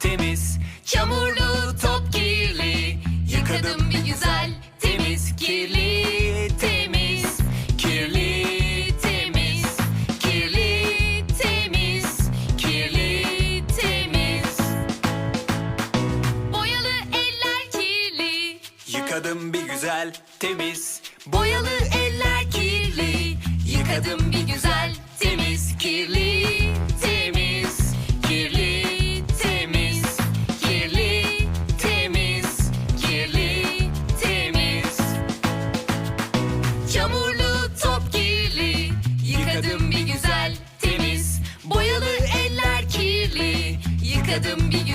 temiz. Çamurlu top kirli. Yıkadım bir güzel Temiz kirli temiz. Kirli temiz. Kirli temiz. Kirli temiz. Boyalı eller kirli. Yıkadım bir güzel temiz Çamurlu top kirli. Yıkadım bir güzel temiz. Boyalı eller kirli. Yıkadım bir